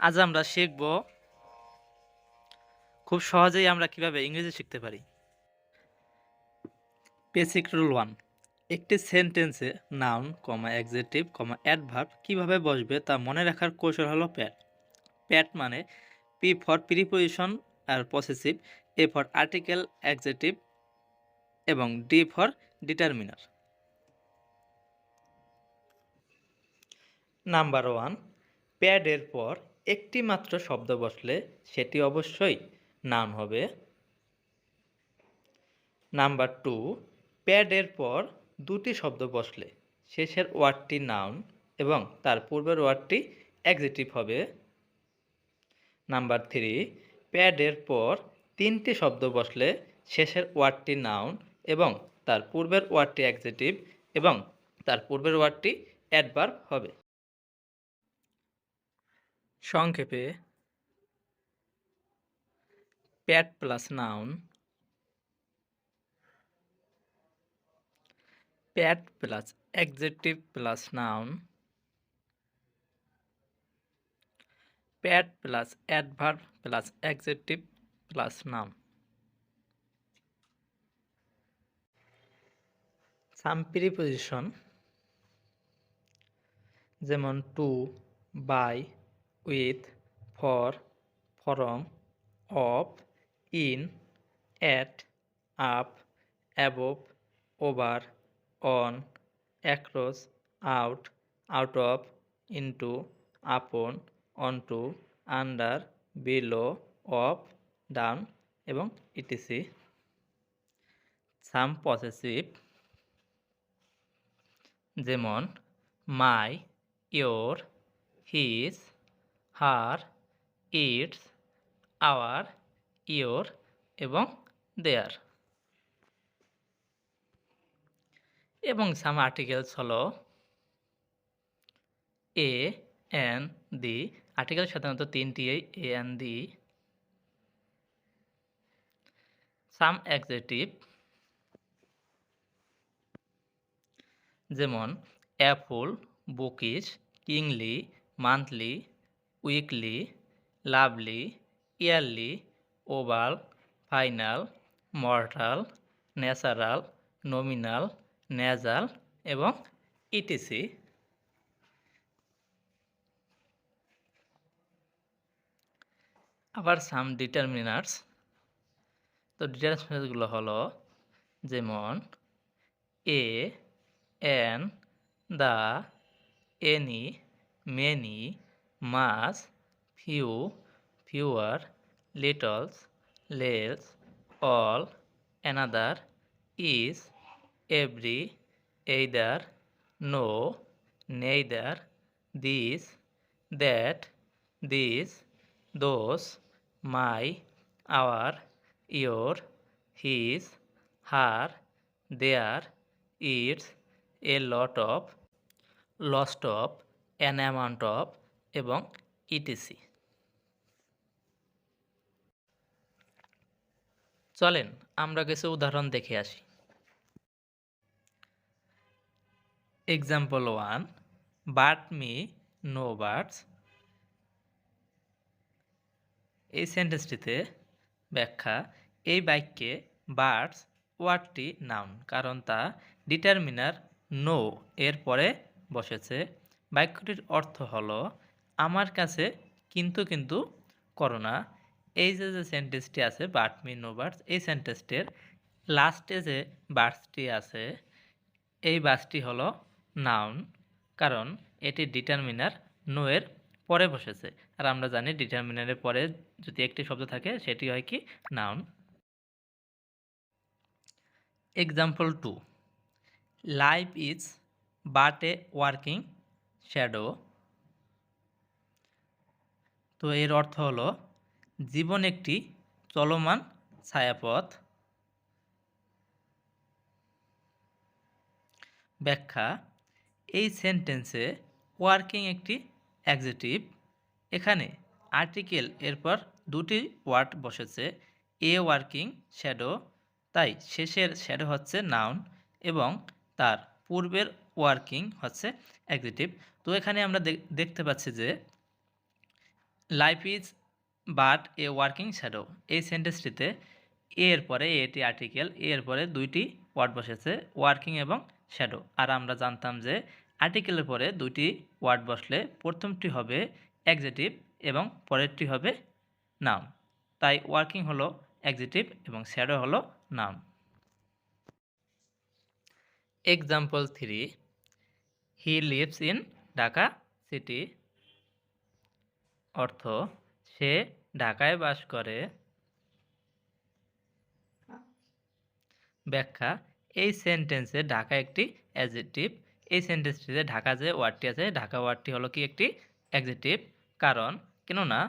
আজ আমরা শিখব খুব সহজেই আমরা কীভাবে ইংরেজি শিখতে পারি। বেসিক রুল ওয়ান একটি সেন্টেন্সে noun comma adjective comma adverb কীভাবে বসবে তা মনে রাখার কৌশল হলো প্যাট প্যাট মানে P for preposition R possessive A for article adjective এবং D for determiner number one প্যাডের পর একটি মাত্র শব্দ বসলে সেটি অবশ্যই নাম হবে নাম্বার টু, প্যাডের পর দুটি শব্দ বসলে শেষের ওয়ার্ডটি নাউন এবং তার পূর্বের ওয়ার্ডটি অ্যাডজেক্টিভ হবে। নাম্বার থ্রি, প্যাডের পর তিনটি শব্দ বসলে শেষের ওয়ার্ডটি নাউন এবং তার পূর্বের ওয়ার্ডটি অ্যাডজেক্টিভ এবং তার পূর্বের ওয়ার্ডটি অ্যাডভার্ব হবে। সংক্ষেপে PAD plus noun. PAD plus adjective plus noun. PAD plus adverb plus adjective plus noun. Some preposition, যেমন to, by with for from of in at up above over on across out out of into upon onto under below off down এবং etc some possessive যেমন my your his her its our your এবং their এবং some articles হলো a an the article সাধারণত তিনটি a an the some adjective যেমন apple bookish kingly monthly weekly, lovely, yearly, oval, final, mortal, natural, nominal, nasal এবং etc. আবার some determiners. তো ডিটারমিনার্সগুলো হলো যেমন a, an the any, many much few fewer littles less all another each every, either, no, neither, this, that, this, those, my, our, your, his, her, their, its, a lot of, lost of, an amount of এবং etc চলেন আমরা কিছু উদাহরণ দেখে আসি। Example one but me no birds এই সেন্টেন্সটিতে ব্যাখ্যা, এই বাক্যে বার্ডস ওয়ার্ডটি নাউন কারণ তা ডিটারমিনার নো এর পরে বসেছে। বাক্যটির অর্থ হলো আমার কাছে কিন্তু কিন্তু করোনা, এই যে যে সেন্টেন্সটি আছে বাট মি, নো বার্স এই সেন্টেন্সটির লাস্টে যে বার্ডসটি আছে, এই বাসটি হলো নাউন কারণ এটি ডিটারমিনার নো এর পরে বসেছে। আর আমরা জানি ডিটারমিনারের পরে যদি একটি শব্দ থাকে, সেটি হয় কি? Noun example two life is but a working shadow তো এর অর্থ হলো, জীবন একটি চলমান ছায়াপথ। ব্যাখ্যা, এই সেন্টেন্সে ওয়ার্কিং একটি অ্যাডজেটিভ এখানে আর্টিকেল এরপর দুটি ওয়ার্ড বসেছে, এ ওয়ার্কিং শ্যাডো, তাই শেষের শ্যাডো হচ্ছে নাউন এবং তার পূর্বের ওয়ার্কিং হচ্ছে অ্যাডজেটিভ তো এখানে আমরা দেখতে পাচ্ছি যে life is but a working shadow এই সেন্টেন্সটিতে এর পরে এটি আর্টিকেল এর পরে দুইটি ওয়ার্ড বসেছে ওয়ার্কিং এবং শ্যাডো আর আমরা জানতাম যে আর্টিকেলের পরে দুইটি ওয়ার্ড বসলে প্রথমটি হবে অ্যাকজেটিভ এবং পরেরটি হবে নাম তাই ওয়ার্কিং হলো অ্যাকজেটিভ এবং শ্যাডো হলো নাম example three he lives in Dhaka city অর্থ, সে ঢাকায় বাস করে। ব্যাখ্যা, এই সেন্টেন্সে ঢাকা একটি অ্যাজেটিভ এই সেন্টেন্সটিতে ঢাকা যে ওয়ার্ডটি আছে, ঢাকা ওয়ার্ডটি হলো কি একটি অ্যাজেটিভ কারণ, কেননা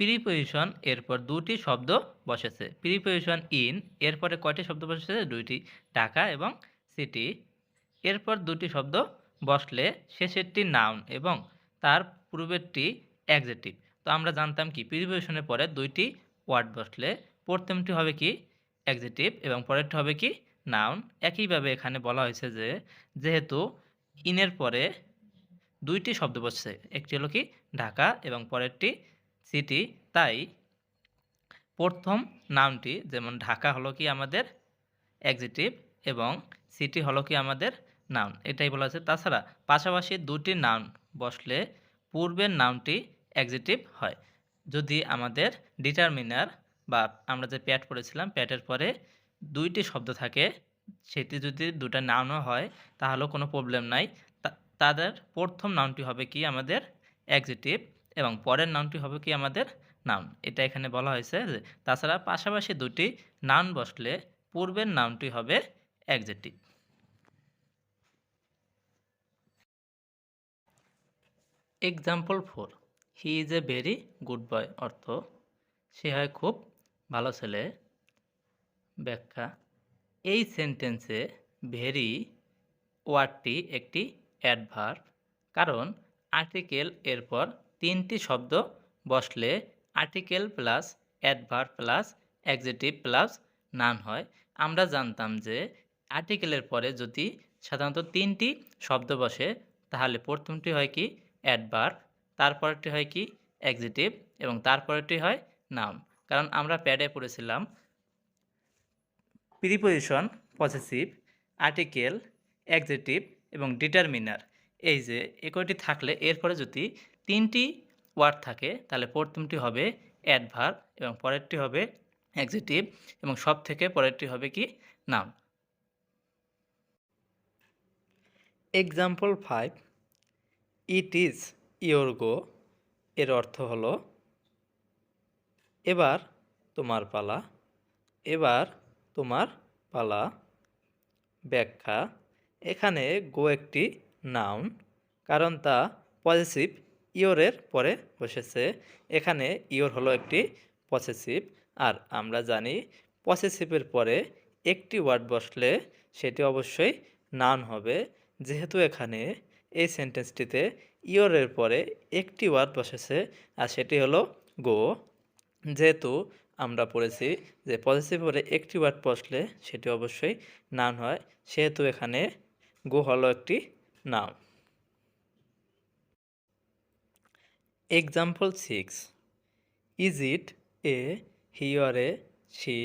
প্রিপোজিশন এরপর দুটি শব্দ বসেছে। প্রিপোজিশন ইন এরপরে কয়টি শব্দ বসেছে? দুইটি। ঢাকা এবং সিটি এরপর দুটি শব্দ বসলে শেষেরটি নাউন এবং তার পূর্বেরটি অ্যাডজেক্টিভ তো আমরা জানতাম কি প্রিপোজিশনের পরে দুইটি ওয়ার্ড বসলে প্রথমটি হবে কি অ্যাডজেক্টিভ এবং পরেরটি হবে কি নাউন একইভাবে এখানে বলা হয়েছে যে, যেহেতু ইনের পরে দুইটি শব্দ বসছে, একটি হলো কি, ঢাকা এবং পরেরটি সিটি তাই প্রথম নামটি যেমন ঢাকা হলো কি আমাদের অ্যাডজেক্টিভ এবং সিটি হলো কি আমাদের নাউন এটাই বলা হয়েছে। তাছাড়া পাশাপাশি দুটি নাউন বসলে পূর্বের নাউনটি অ্যাডজেক্টিভ হয়। যদি আমাদের ডিটারমিনার বা আমরা যে প্যাট পড়েছিলাম প্যাটের পরে দুইটি শব্দ থাকে, সেটি যদি দুটা নাউনও হয় তাহলেও কোনো প্রবলেম নাই। তাদের প্রথম নাউনটি হবে কি আমাদের অ্যাডজেক্টিভ এবং পরের নাউনটি হবে কি আমাদের নাউন এটা এখানে বলা হয়েছে তাছাড়া পাশাপাশি দুটি নাউন বসলে পূর্বের নাউনটি হবে adjective example four he is a very good boy অর্থ, সে হয় খুব ভালো ছেলে। ব্যাখ্যা, এই সেন্টেন্সে ভেরি ওয়ার্ডটি একটি অ্যাডভার্ব কারণ আর্টিকেল এরপর তিনটি শব্দ বসলে article plus adverb plus adjective plus noun হয়। আমরা জানতাম যে আর্টিকেলের পরে যদি সাধারণত তিনটি শব্দ বসে, তাহলে প্রথমটি হয় কি? অ্যাডভার্ব তারপরটি হয় কি? অ্যাকজেটিভ এবং তারপরেরটি হয় নাম কারণ আমরা প্যাডে পড়েছিলাম প্রিপোজিশন পসেসিভ আর্টিকেল অ্যাকজেটিভ এবং ডিটারমিনার এই যে, একটি থাকলে এরপরে যদি তিনটি ওয়ার্ড থাকে, তাহলে প্রথমটি হবে অ্যাডভার এবং পরেরটি হবে অ্যাকজেটিভ এবং সব থেকে পরেরটি হবে কি? নাম example five it is your go এর অর্থ হলো, এবার তোমার পালা, এবার তোমার পালা। ব্যাখ্যা, এখানে গো একটি নাউন, কারণ তা পজিটিভ ইয়োরের পরে বসেছে। এখানে ইয়োর হলো একটি পসেসিভ আর আমরা জানি পসেসিভের পরে একটি ওয়ার্ড বসলে সেটি অবশ্যই নাউন হবে। যেহেতু এখানে এই সেন্টেন্সটিতে ইয়রের পরে একটি ওয়ার্ড বসেছে, আর সেটি হলো গো। যেহেতু আমরা পড়েছি যে পজিটিভ পরে একটি ওয়ার্ড বসলে সেটি অবশ্যই নাউন হয়, সেহেতু এখানে গো হলো একটি noun. Example six is it a he or a she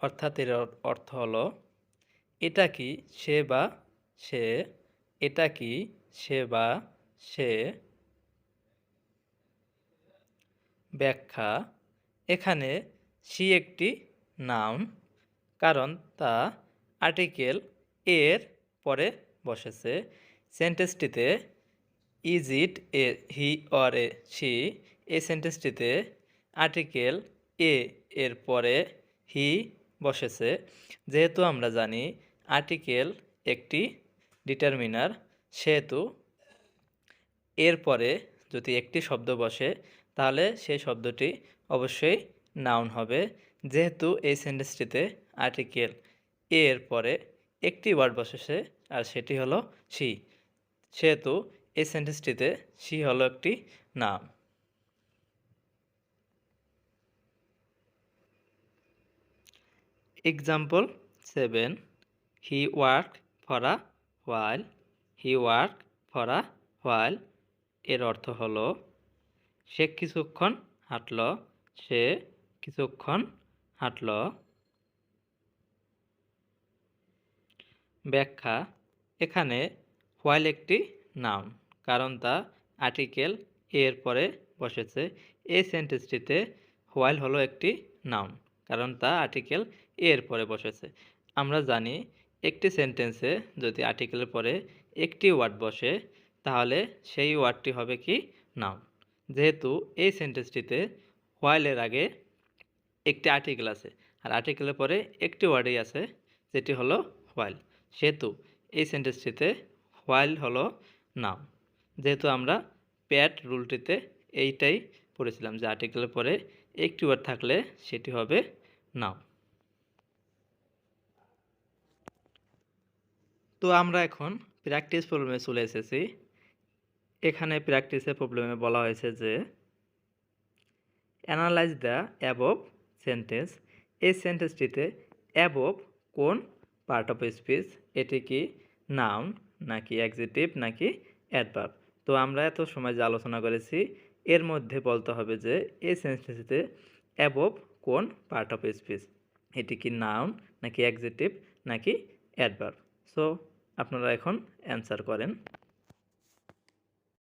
অর্থাৎ এর অর্থ হলো, এটা কি সে বা সে, এটা কি সে বা সে ব্যাখ্যা এখানে সি একটি নাম, কারণ তা আর্টিকেল এর পরে বসেছে। সেন্টেন্সটিতে, is it a he or a she এই সেন্টেন্সটিতে, আর্টিকেল এ এর পরে হি বসেছে। যেহেতু আমরা জানি আর্টিকেল একটি ডিটারমিনার, সেহেতু এরপরে যদি একটি শব্দ বসে, তাহলে সেই শব্দটি অবশ্যই নাউন হবে। যেহেতু এই সেন্টেন্সটিতে আর্টিকেল এর পরে একটি ওয়ার্ড বসেছে, আর সেটি হলো সি সেহেতু এই সেন্টেন্সটিতে সি হলো একটি নাম example seven he work for a he work for a এর অর্থ হলো, সে কিছুক্ষণ হাঁটল, সে কিছুক্ষণ হাঁটল। ব্যাখ্যা, এখানে হোয়াইল একটি নাউন কারণ তা আর্টিকেল এর পরে বসেছে। এই সেন্টেন্সটিতে হোয়াইল হলো একটি নাউন কারণ তা আর্টিকেল এর পরে বসেছে। আমরা জানি একটি সেন্টেন্সে যদি আর্টিকেলের পরে একটি ওয়ার্ড বসে তাহলে সেই ওয়ার্ডটি হবে কি নাউন। যেহেতু এই সেন্টেন্সটিতে হোয়াইলের আগে একটি আর্টিকেল আছে, আর আর্টিকেলের পরে একটি ওয়ার্ডই আছে, যেটি হলো হোয়াইল সেহেতু এই সেন্টেন্সটিতে হোয়াইল হলো নাউন। যেহেতু আমরা প্যাট রুলটিতে এইটাই পড়েছিলাম যে আর্টিকেলের পরে একটি ওয়ার্ড থাকলে সেটি হবে নাউন। তো আমরা এখন প্র্যাকটিস প্রবলেমে চলে এসেছি। এখানে প্র্যাকটিসের প্রবলেমে বলা হয়েছে যে অ্যানালাইজ দ্য অ্যাবভ সেন্টেন্স এই সেন্টেন্সটিতে অ্যাবভ কোন পার্ট অফ স্পিচ এটি কি নাউন নাকি অ্যাকজেটিভ নাকি অ্যাডভার্ব তো আমরা এত সময় যে আলোচনা করেছি, এর মধ্যে বলতে হবে যে, এই সেন্টেন্সটিতে অ্যাবভ কোন পার্ট অফ স্পিচ এটি কি নাউন নাকি অ্যাকজেটিভ নাকি অ্যাডভার্ব সো আপনারা এখন অ্যান্সার করেন।